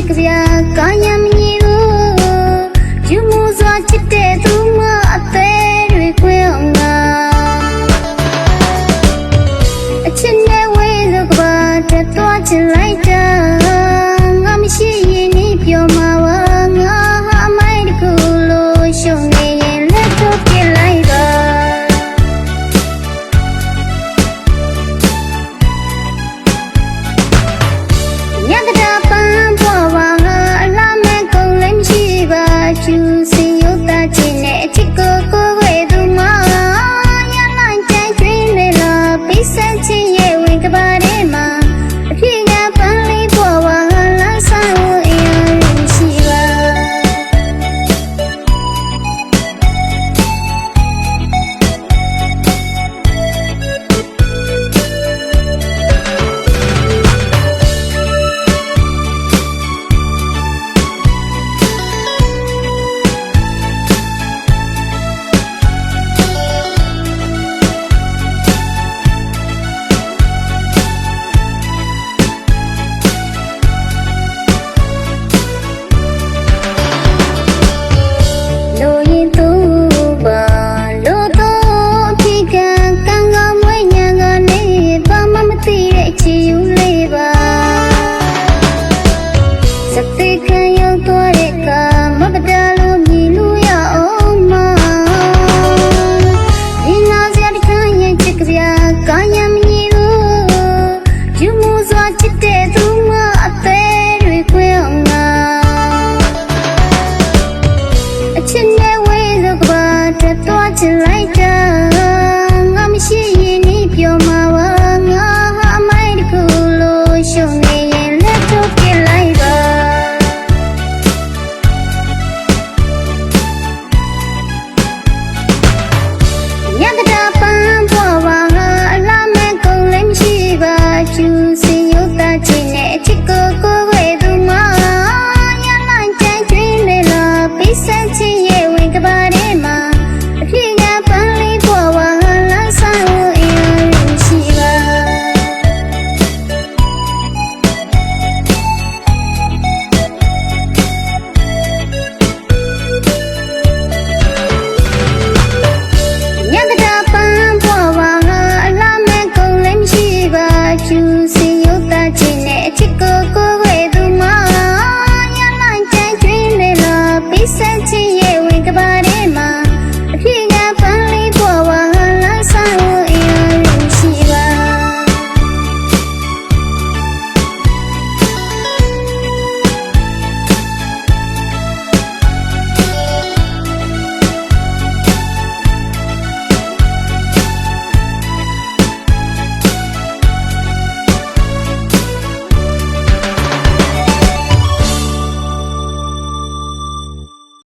စ်ကြရာကာယမငြိဘူးယူမှုစွာချစ်တဲ့သူမအသေးတွေခွဲအောင်ငါအချစ်နဲ့ဝေးလို့ကဘာတက်သွားချင်လိုက်တာ သူ စွာချစ်တဲ့သူမအသေးတွေခွေအောင်ငါအချစ်နဲ့ဝေးလို့ကဘာတက်သွားချင်လိုက်တာ